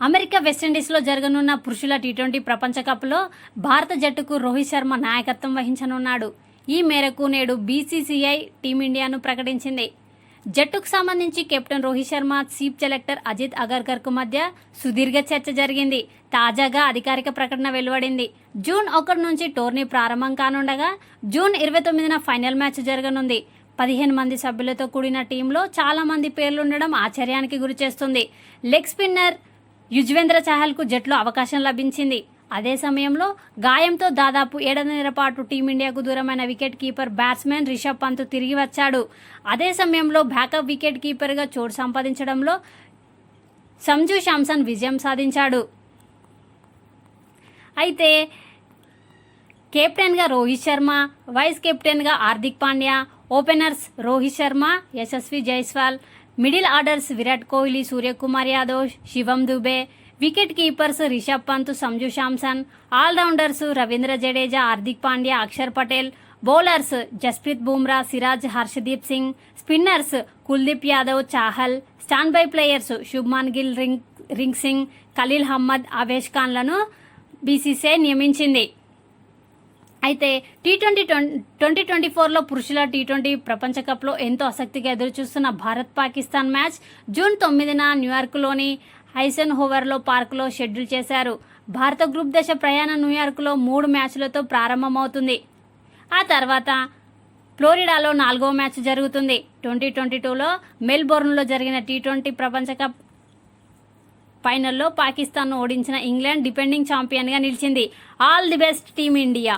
America వెస్టిండీస్లో జరగనున్న పురుషుల T twenty ప్రపంచ కప్లో భారత జట్టుకు రోహిత్ శర్మ నాయకత్వం వహించనున్నాడు. ఈ మేరకు నేడు బీసీసీఐ టీమిండియాను ప్రకటించింది. జట్టుకు సంబంధించి captain Rohit Sharma chief selector Ajit అగర్కర్కు మధ్య సుదీర్ఘ చర్చ జరిగింది. తాజాగా అధికారిక ప్రకటన వెలువడింది. జూన్ ఒకటి నుంచి టోర్నీ ప్రారంభం కానుండగా జూన్ ఇరవై తొమ్మిదిన ఫైనల్ మ్యాచ్ జరగనుంది. పదిహేను మంది సభ్యులతో కూడిన టీంలో చాలా మంది పేర్లుండడం ఆశ్చర్యానికి గురిచేస్తుంది. లెగ్ స్పిన్నర్ యుజ్వేంద్ర చహల్కు జట్లో అవకాశం లభించింది. అదే సమయంలో గాయంతో దాదాపు ఏడాదిన్నర పాటు టీమిండియాకు దూరమైన wicket keeper batsmen Rishabh Pant తిరిగి వచ్చాడు. అదే సమయంలో బ్యాకప్ వికెట్ కీపర్గా చోటు సంపాదించడంలో సంజు శాంసన్ విజయం సాధించాడు. అయితే కెప్టెన్గా రోహిత్ శర్మ వైస్ కెప్టెన్గా Hardik Pandya openers Rohit Sharma Yashasvi Jaiswal middle orders Virat Kohli Suryakumar Yadav Shivam Dube wicket keepers Rishabh Pant Sanju Samson allrounders Ravindra Jadeja Hardik Pandya Axar Patel bowlers Jasprit Bumrah Siraj Harshdeep Singh spinners Kuldeep Yadav Chahal stand by players Shubman Gill ring రింగ్ సింగ్ ఖలీల్ అహ్మద్ అవేష్ ఖాన్లను BCCI నియమించింది. అయితే T twenty twenty twenty ఫోర్లో పురుషుల T twenty ప్రపంచ కప్లో ఎంతో ఆసక్తిగా ఎదురుచూస్తున్న భారత్ పాకిస్తాన్ మ్యాచ్ జూన్ తొమ్మిదిన న్యూయార్క్లోని హైసెన్ హోవర్లో పార్కులో షెడ్యూల్ చేశారు. భారత గ్రూప్ దశ ప్రయాణం న్యూయార్క్లో మూడు మ్యాచ్లతో ప్రారంభమవుతుంది. ఆ తర్వాత ఫ్లోరిడాలో నాలుగో మ్యాచ్ జరుగుతుంది. ట్వంటీ ట్వంటీ టూలో మెల్బోర్న్లో జరిగిన టీ ట్వంటీ ప్రపంచ కప్ ఫైనల్లో పాకిస్తాన్ను ఓడించిన ఇంగ్లాండ్ డిపెండింగ్ ఛాంపియన్గా నిలిచింది. All the best team India